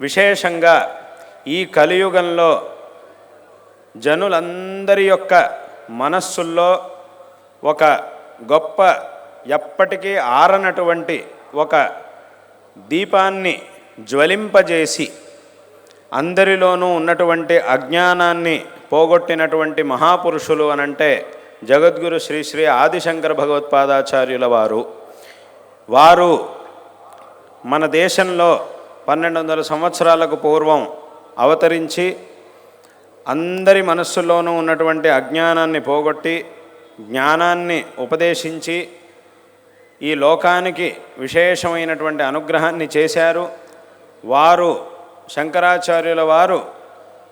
విశేషంగా ఈ కలియుగంలో జనులందరి యొక్క మనస్సుల్లో ఒక గొప్ప ఎప్పటికీ ఆరనటువంటి ఒక దీపాన్ని జ్వలింపజేసి అందరిలోనూ ఉన్నటువంటి అజ్ఞానాన్ని పోగొట్టినటువంటి మహాపురుషులు అనంటే జగద్గురు శ్రీ శ్రీ ఆదిశంకర భగవత్పాదాచార్యుల వారు. వారు మన దేశంలో పన్నెండు వందల సంవత్సరాలకు పూర్వం అవతరించి అందరి మనస్సులోనూ ఉన్నటువంటి అజ్ఞానాన్ని పోగొట్టి జ్ఞానాన్ని ఉపదేశించి ఈ లోకానికి విశేషమైనటువంటి అనుగ్రహాన్ని చేశారు. వారు శంకరాచార్యుల వారు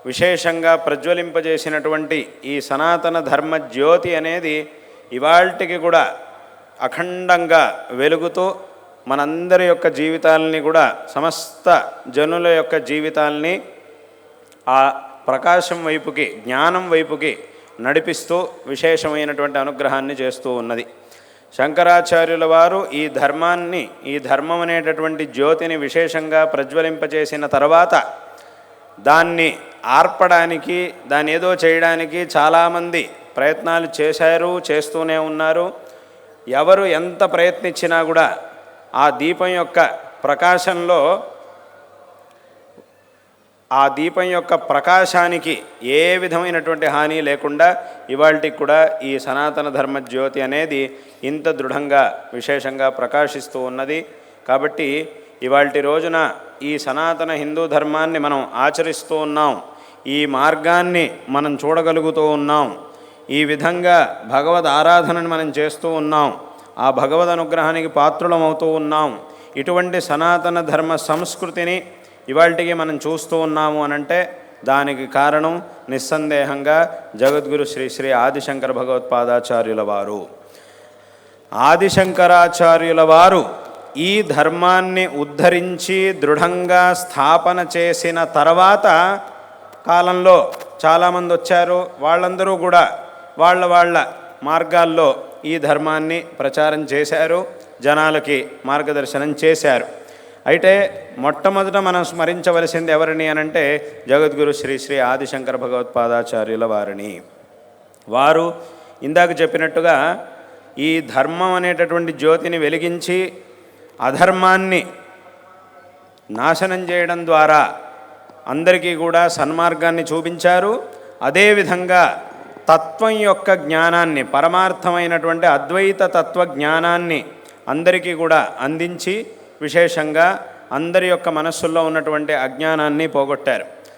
విశేషంగా ప్రజ్వలింపజేసినటువంటి ఈ సనాతన ధర్మ జ్యోతి అనేది ఇవాళకి కూడా అఖండంగా వెలుగుతూ మనందరి యొక్క జీవితాలని కూడా సమస్త జనుల యొక్క జీవితాలని ఆ ప్రకాశం వైపుకి జ్ఞానం వైపుకి నడిపిస్తూ విశేషమైనటువంటి అనుగ్రహాన్ని చేస్తూ ఉన్నది. శంకరాచార్యుల వారు ఈ ధర్మాన్ని ఈ ధర్మం అనేటటువంటి జ్యోతిని విశేషంగా ప్రజ్వలింపచేసిన తర్వాత దాన్ని ఆర్పడానికి దాని ఏదో చేయడానికి చాలామంది ప్రయత్నాలు చేశారు చేస్తూనే ఉన్నారు. ఎవరు ఎంత ప్రయత్నించినా కూడా ఆ దీపం యొక్క ప్రకాశంలో ఆ దీపం యొక్క ప్రకాశానికి ఏ విధమైనటువంటి హాని లేకుండా ఇవాళకి కూడా ఈ సనాతన ధర్మ జ్యోతి అనేది ఇంత దృఢంగా విశేషంగా ప్రకాశిస్తూ ఉన్నది. కాబట్టి ఇవాళ రోజున ఈ సనాతన హిందూ ధర్మాన్ని మనం ఆచరిస్తూ ఉన్నాం. ఈ మార్గాన్ని మనం చూడగలుగుతూ ఉన్నాం. ఈ విధంగా భగవద్ ఆరాధనని మనం చేస్తూ ఉన్నాం. ఆ భగవద్ అనుగ్రహానికి పాత్రులమవుతూ ఉన్నాం. ఇటువంటి సనాతన ధర్మ సంస్కృతిని ఇవాళకి మనం చూస్తూ ఉన్నాము అనంటే దానికి కారణం నిస్సందేహంగా జగద్గురు శ్రీ శ్రీ ఆదిశంకర భగవత్పాదాచార్యుల వారు. ఆదిశంకరాచార్యుల వారు ఈ ధర్మాన్ని ఉద్ధరించి దృఢంగా స్థాపన చేసిన తర్వాత కాలంలో చాలామంది వచ్చారు. వాళ్ళందరూ కూడా వాళ్ళ వాళ్ళ మార్గాల్లో ఈ ధర్మాన్ని ప్రచారం చేశారు జనాలకి మార్గదర్శనం చేశారు. అయితే మొట్టమొదట మనం స్మరించవలసింది ఎవరిని అనంటే జగద్గురు శ్రీ శ్రీ ఆదిశంకర భగవత్పాదాచార్యుల వారిని. వారు ఇందాక చెప్పినట్టుగా ఈ ధర్మం అనేటటువంటి జ్యోతిని వెలిగించి అధర్మాన్ని నాశనం చేయడం ద్వారా అందరికీ కూడా సన్మార్గాన్ని చూపించారు. అదేవిధంగా తత్వం యొక్క జ్ఞానాన్ని పరమార్థమైనటువంటి అద్వైత తత్వ జ్ఞానాన్ని అందరికీ కూడా అందించి విశేషంగా అందరి యొక్క మనస్సుల్లో ఉన్నటువంటి అజ్ఞానాన్ని పోగొట్టారు.